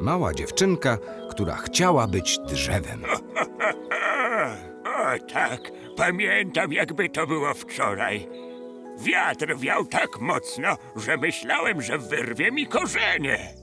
Mała dziewczynka, która chciała być drzewem. O tak, pamiętam jakby to było wczoraj. Wiatr wiał tak mocno, że myślałem, że wyrwie mi korzenie.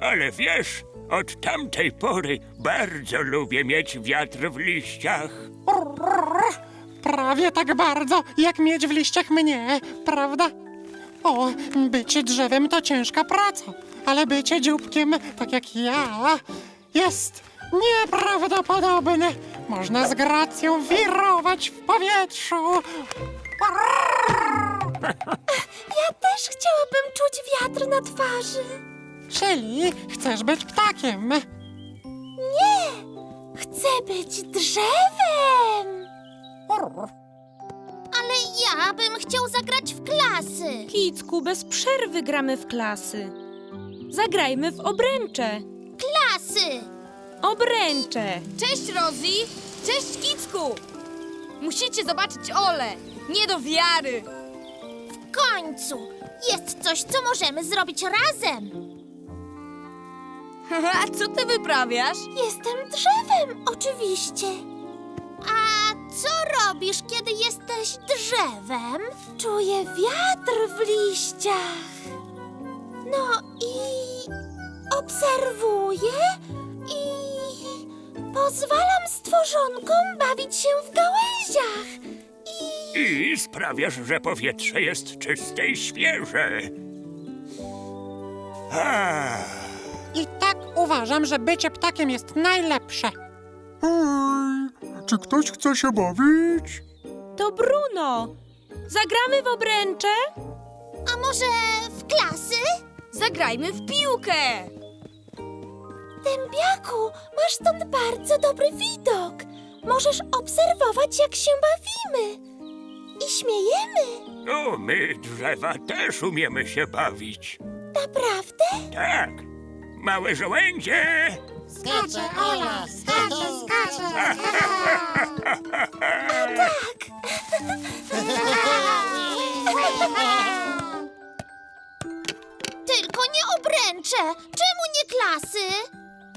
Ale wiesz, od tamtej pory bardzo lubię mieć wiatr w liściach. Prawie tak bardzo, jak mieć w liściach mnie, prawda? O, bycie drzewem to ciężka praca, ale bycie dzióbkiem, tak jak ja, jest nieprawdopodobne. Można z gracją wirować w powietrzu. Ja też chciałabym czuć wiatr na twarzy. Czyli chcesz być ptakiem. Nie! Chcę być drzewem! Ale ja bym chciał zagrać w klasy. Kicku, bez przerwy gramy w klasy. Zagrajmy w obręcze. Klasy! Obręcze. Cześć, Rosie! Cześć, Kicku! Musicie zobaczyć Ole! Nie do wiary! W końcu! Jest coś, co możemy zrobić razem. A co ty wyprawiasz? Jestem drzewem, oczywiście. A co robisz, kiedy jesteś drzewem? Czuję wiatr w liściach. No i obserwuję i pozwalam stworzonkom bawić się w gałęziach. I I sprawiasz, że powietrze jest czyste i świeże. Ah. I tak uważam, że bycie ptakiem jest najlepsze. Hej, czy ktoś chce się bawić? To Bruno. Zagramy w obręcze? a może w klasy? Zagrajmy w piłkę! Dębiaku, masz stąd bardzo dobry widok. Możesz obserwować, jak się bawimy. I śmiejemy. No, my drzewa też umiemy się bawić. Naprawdę? Tak. Małe żołędzie! Skacze, Ola, skacze, skacze. Tylko nie obręcze. Czemu nie klasy?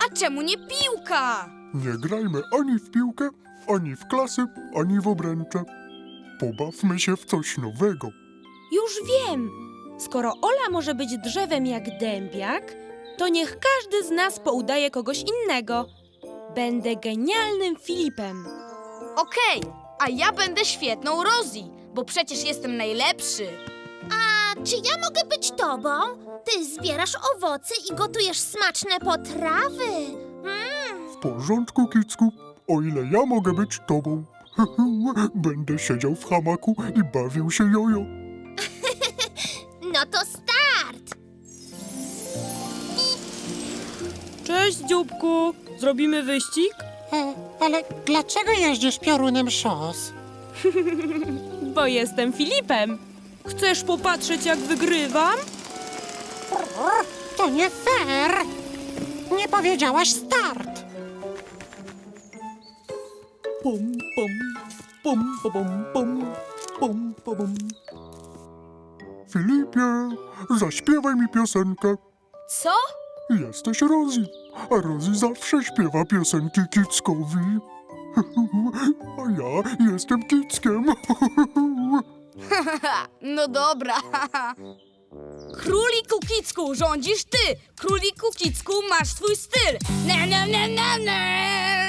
A czemu nie piłka? Nie grajmy ani w piłkę, ani w klasy, ani w obręcze. Pobawmy się w coś nowego. Już wiem. Skoro Ola może być drzewem jak dębiak, to niech każdy z nas poudaje kogoś innego. Będę genialnym Filipem. Okej, a ja będę świetną Rosie, bo przecież jestem najlepszy. A czy ja mogę być tobą? Ty zbierasz owoce i gotujesz smaczne potrawy. Mm, W porządku, Kicku, o ile ja mogę być tobą. Będę siedział w hamaku i bawił się jojo. no to. Cześć, dzióbku. Zrobimy wyścig? E, ale dlaczego jeździsz piorunem szos? Bo jestem Filipem. Chcesz popatrzeć, jak wygrywam? To nie fair. Nie powiedziałaś start. Pom, pom, pom, pom, pom, pom, pom, pom. Filipie, zaśpiewaj mi piosenkę. Co? Jesteś Rosie, a Rosie zawsze śpiewa piosenki Kickowi. A ja jestem Kickiem. No dobra. Króliku Kicku, rządzisz ty! Króliku Kicku, masz swój styl! Ne, ne, ne, ne, ne.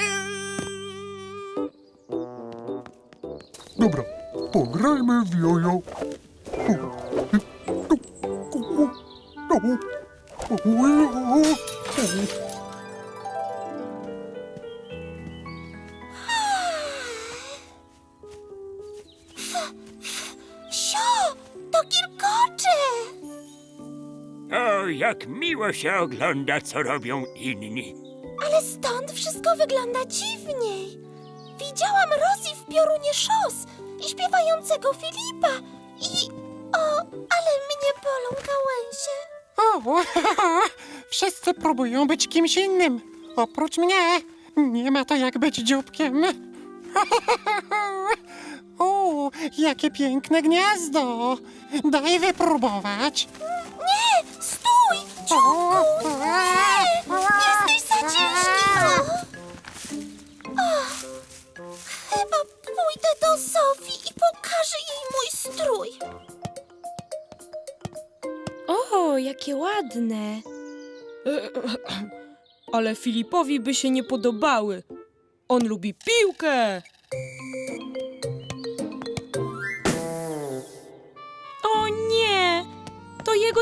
Dobra, pograjmy w jojo. Jak miło się ogląda, co robią inni. Ale stąd wszystko wygląda dziwniej. Widziałam Rosie w piorunie szos i śpiewającego Filipa i... O, ale mnie bolą gałęzie. O, wszyscy próbują być kimś innym. Oprócz mnie. Nie ma to jak być dzióbkiem. O, jakie piękne gniazdo! Daj wypróbować. Jesteś za ciężki! O. O. Chyba pójdę do Zofii i pokażę jej mój strój. O, jakie ładne. Ale Filipowi by się nie podobały. On lubi piłkę.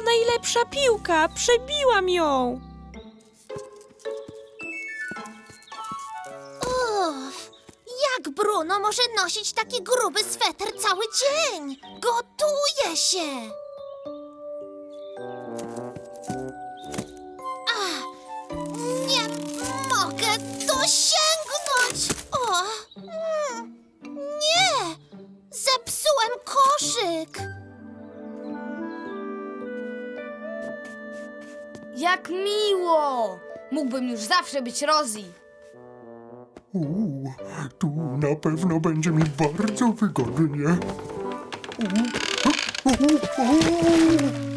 Najlepsza piłka. Przebiłam ją. Uff, jak Bruno może nosić taki gruby sweter cały dzień? Gotuje się! Mógłbym już zawsze być Rosie. Uuu, tu na pewno będzie mi bardzo wygodnie. Uuu, uuu, uuu.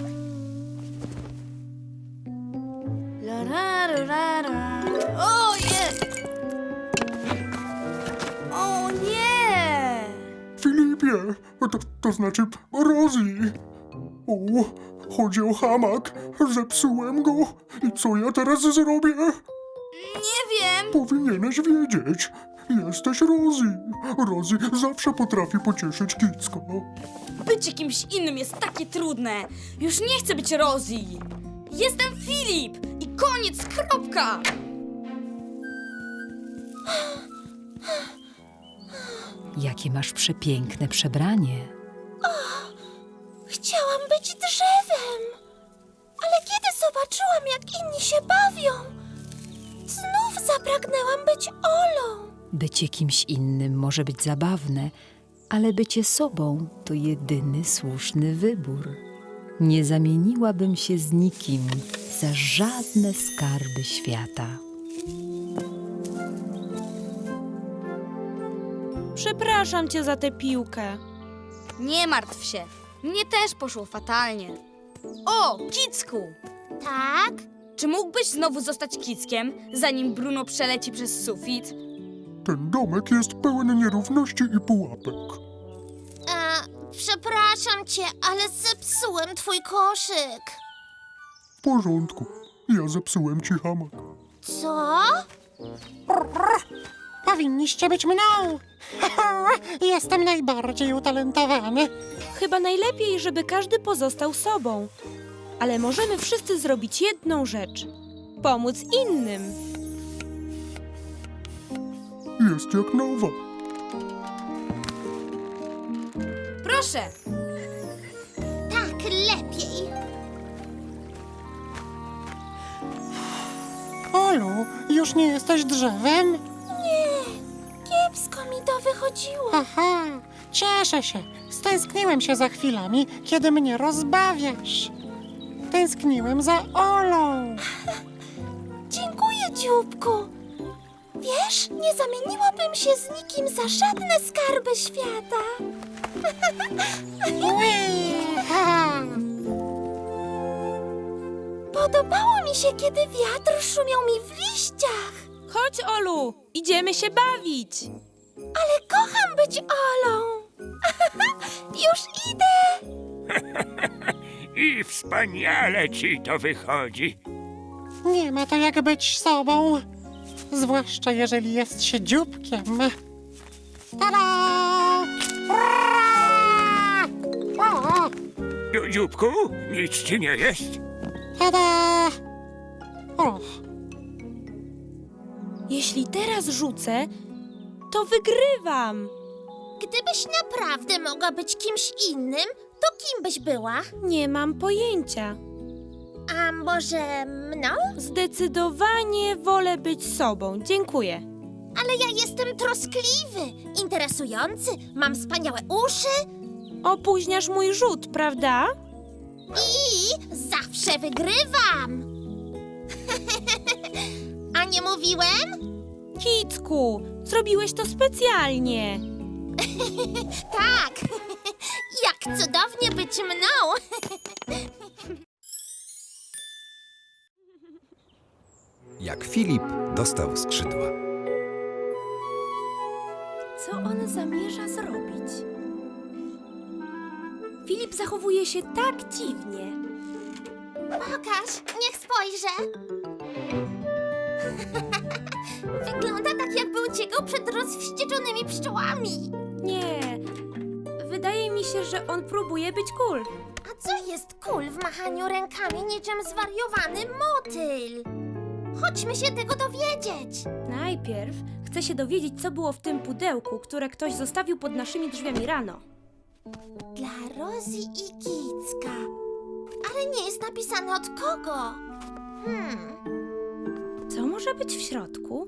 La. O, jest! O nie! Filipie, to, to znaczy Rosie. O, chodzi o hamak. Zepsułem go. I co ja teraz zrobię? Nie wiem! Powinieneś wiedzieć. Jesteś Rosie. Rosie zawsze potrafi pocieszyć Kicko. Bycie kimś innym jest takie trudne. Już nie chcę być Rosie. Jestem Filip i koniec, kropka! Jakie masz przepiękne przebranie. Bycie kimś innym może być zabawne, ale bycie sobą to jedyny słuszny wybór. Nie zamieniłabym się z nikim za żadne skarby świata. Przepraszam cię za tę piłkę. Nie martw się. Mnie też poszło fatalnie. O, Kicku! Tak? Czy mógłbyś znowu zostać Kickiem, zanim Bruno przeleci przez sufit? Ten domek jest pełen nierówności i pułapek. E, przepraszam cię, ale zepsułem twój koszyk. W porządku. Ja zepsułem ci hamak. Co? Powinniście być mną. Jestem najbardziej utalentowany. Chyba najlepiej, żeby każdy pozostał sobą. Ale możemy wszyscy zrobić jedną rzecz: pomóc innym. Jest jak nowa. Proszę! Tak, lepiej. Olu, już nie jesteś drzewem? Nie, kiepsko mi to wychodziło. Aha, cieszę się. Stęskniłem się za chwilami, kiedy mnie rozbawiasz. Tęskniłem za Olą. Dziękuję, dzióbku. Wiesz, nie zamieniłabym się z nikim za żadne skarby świata. Ha. Podobało mi się, kiedy wiatr szumiał mi w liściach. Chodź, Olu, idziemy się bawić. Ale kocham być Olą. Już idę. I wspaniale ci to wychodzi. Nie ma to jak być sobą. Zwłaszcza jeżeli jest się dzióbkiem. Tada! O, Du- Dzióbku, nic ci nie jest? tada! O, Jeśli teraz rzucę, to wygrywam. Gdybyś naprawdę mogła być kimś innym, to kim byś była? Nie mam pojęcia. A może mną? Zdecydowanie wolę być sobą. Dziękuję. Ale ja jestem troskliwy, interesujący, mam wspaniałe uszy Opóźniasz mój rzut, prawda? i zawsze wygrywam. A nie mówiłem? Kicku, zrobiłeś to specjalnie. Tak! Jak cudownie być mną! Jak Filip dostał skrzydła. Co on zamierza zrobić? Filip zachowuje się tak dziwnie. Pokaż, niech spojrzę. Wygląda tak, jakby uciekał przed rozwścieczonymi pszczołami. Nie. Wydaje mi się, że on próbuje być cool. A co jest kul w machaniu rękami niczym zwariowany motyl? Chodźmy się tego dowiedzieć. Najpierw chcę się dowiedzieć, co było w tym pudełku, które ktoś zostawił pod naszymi drzwiami rano. Dla Rosie i Kicka. Ale nie jest napisane od kogo. Hmm, Co może być w środku?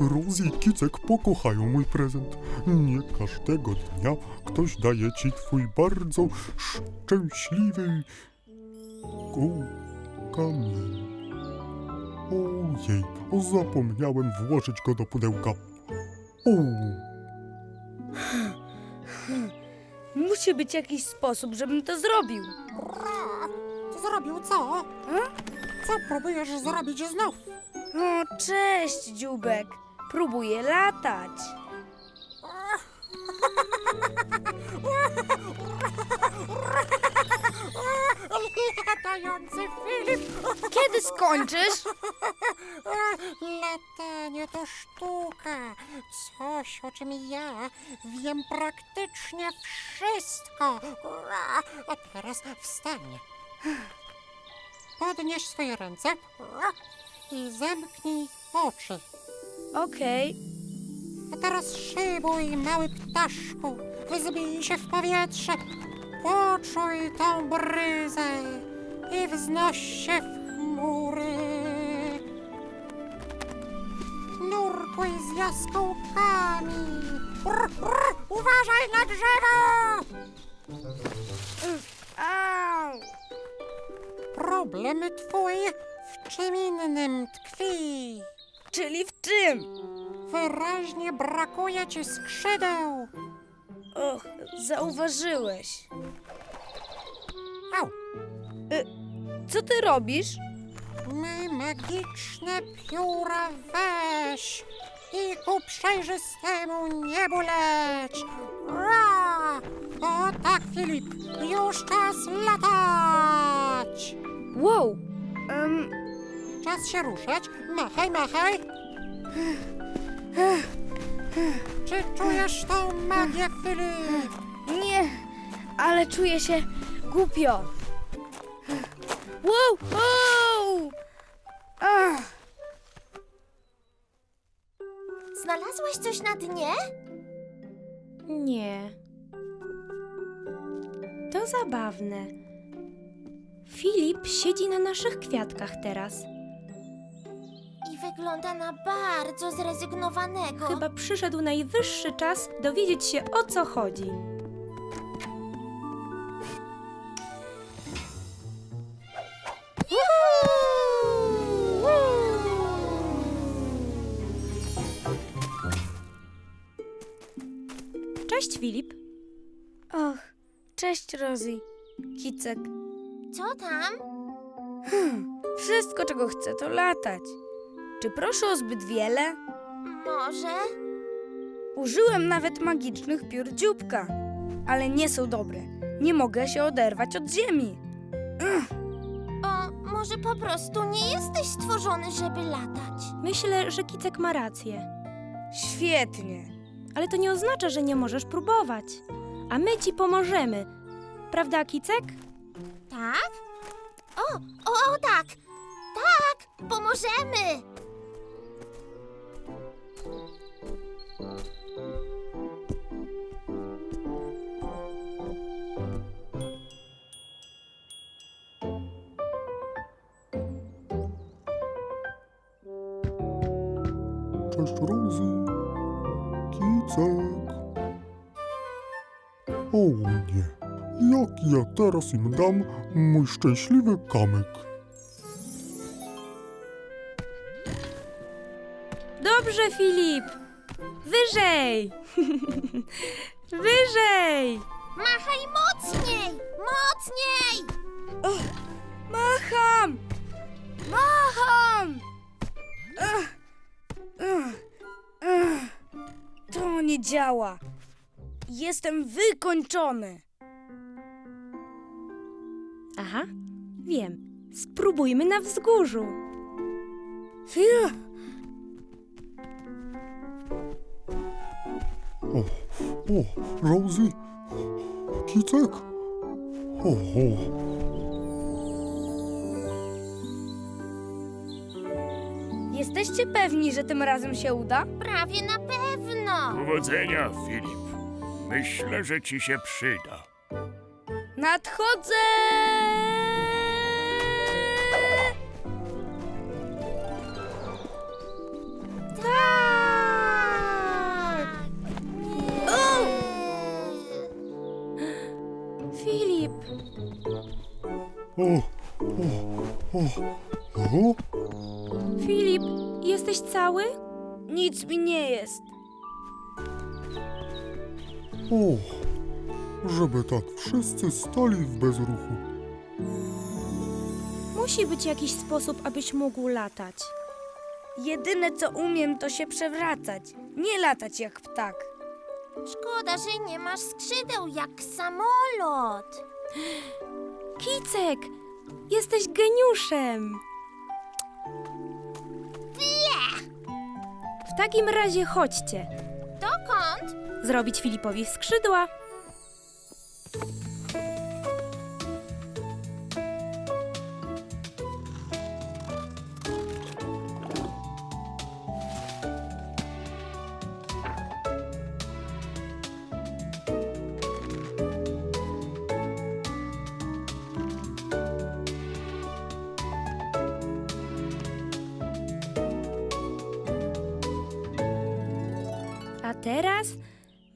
Rosie i Kicek pokochają mój prezent. Nie każdego dnia ktoś daje ci twój bardzo szczęśliwy kamień. Ojej, zapomniałem włożyć go do pudełka. O, Musi być jakiś sposób, żebym to zrobił. Zrobił co? Co próbujesz zrobić znów? O, cześć, dziubek. Próbuję latać. Latający Filip! Kiedy skończysz? Latanie to sztuka. Coś, o czym ja wiem praktycznie wszystko. A teraz wstań. Podnieś swoje ręce i zamknij oczy. Okej. A teraz szybuj, mały ptaszku. Wzbij się w powietrze. Poczuj tą bryzę i wznoś się w chmury. Nurkuj z jaskółkami. Brr, brr, uważaj na drzewo! Au! Problem twój w czym innym tkwi. Czyli w czym? Wyraźnie brakuje ci skrzydeł. Och, zauważyłeś. Au. Co ty robisz? My magiczne pióra weź i ku przejrzystemu niebu leć. Ra! O tak, Filip, już czas latać. Wow! Em, Czas się ruszać. Machaj, machaj. Czy czujesz tą magię, Filip? nie, ale czuję się głupio. Wow! wow! Ach, znalazłaś coś na dnie? Nie. To zabawne. Filip siedzi na naszych kwiatkach teraz. I wygląda na bardzo zrezygnowanego. Chyba przyszedł najwyższy czas dowiedzieć się o co chodzi. Cześć Filip. och, cześć Rosie. Kicek. Co tam? Wszystko, czego chcę, to latać. Czy proszę o zbyt wiele? Może? Użyłem nawet magicznych piór dzióbka, ale nie są dobre. Nie mogę się oderwać od ziemi. O, może po prostu nie jesteś stworzony, żeby latać. Myślę, że Kicek ma rację. Świetnie. Ale to nie oznacza, że nie możesz próbować. A my ci pomożemy. Prawda, Kicek? Tak? O, o, tak! Tak! Pomożemy! Teraz im dam mój szczęśliwy kamyk? Dobrze, Filip! Wyżej! Wyżej! Machaj mocniej! Mocniej! Macham! Macham! Ach, ach, ach. To nie działa. Jestem wykończony. Aha, wiem. Spróbujmy na wzgórzu. Fiu. O, o, Rosie, Kicek. O, o. Jesteście pewni, że tym razem się uda? Prawie na pewno! Powodzenia, Filip. Myślę, że ci się przyda. Nadchodzę! Tak! Filip, O, o, o, o. Filip, jesteś cały? Nic mi nie jest. O, żeby tak wszyscy stali w bezruchu. Musi być jakiś sposób, abyś mógł latać. Jedyne co umiem to się przewracać, nie latać jak ptak. Szkoda, że nie masz skrzydeł jak samolot. Kicek, jesteś geniuszem! W takim razie chodźcie. Dokąd? Zrobić Filipowi skrzydła. A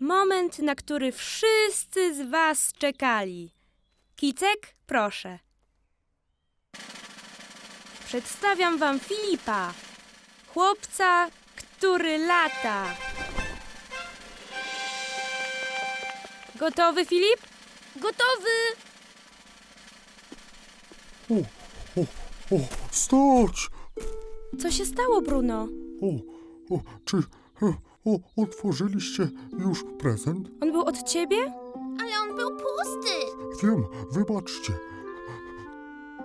moment, na który wszyscy z Was czekali. Kicek, proszę. Przedstawiam Wam Filipa, chłopca, który lata. Gotowy, Filip? Gotowy! O, o, o, stać! Co się stało, Bruno? O, o, czy e, o, otworzyliście już prezent? On był od ciebie? Ale on był pusty. Wiem, wybaczcie.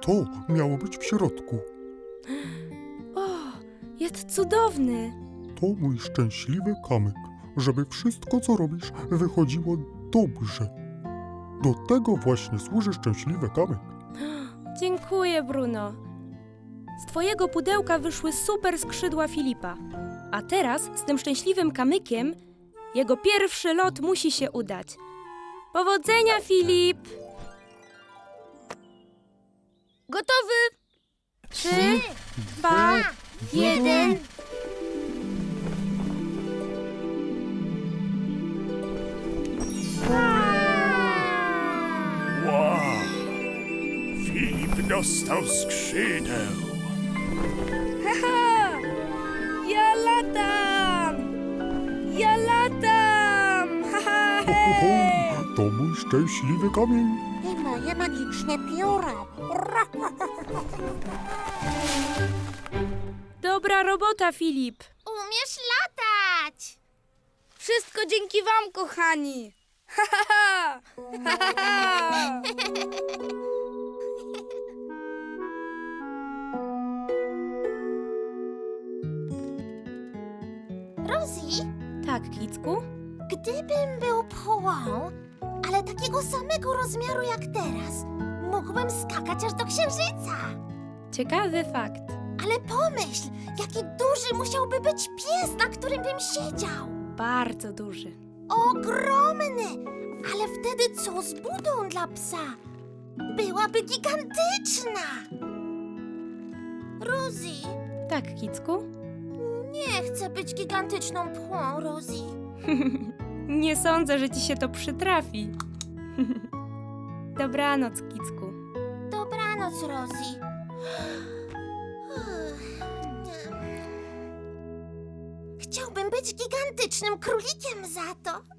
To miało być w środku. O, jest cudowny. To mój szczęśliwy kamyk, żeby wszystko, co robisz, wychodziło dobrze. Do tego właśnie służy szczęśliwy kamyk. Dziękuję, Bruno. Z twojego pudełka wyszły super skrzydła Filipa. A teraz z tym szczęśliwym kamykiem jego pierwszy lot musi się udać. Powodzenia, Filip! Gotowy! Trzy, dwa, jeden. Wow! Filip dostał skrzydeł. Ho, ho, to mój szczęśliwy kamień. I moje magiczne pióro. Dobra robota, Filip. Umiesz latać. Wszystko dzięki wam, kochani! Ha, ha, ha! Ha, ha, ha! Rosie, Tak, Kicku? Gdybym był pchłą, ale takiego samego rozmiaru jak teraz, mógłbym skakać aż do księżyca. Ciekawy fakt. Ale pomyśl, jaki duży musiałby być pies, na którym bym siedział. Bardzo duży. Ogromny! Ale wtedy co z budą dla psa? Byłaby gigantyczna! Rosie, Tak, Kicku? nie chcę być gigantyczną pchłą, Rosie. Nie sądzę, że ci się to przytrafi. Dobranoc, Kicku. Dobranoc, Rosie. Chciałbym być gigantycznym królikiem za to.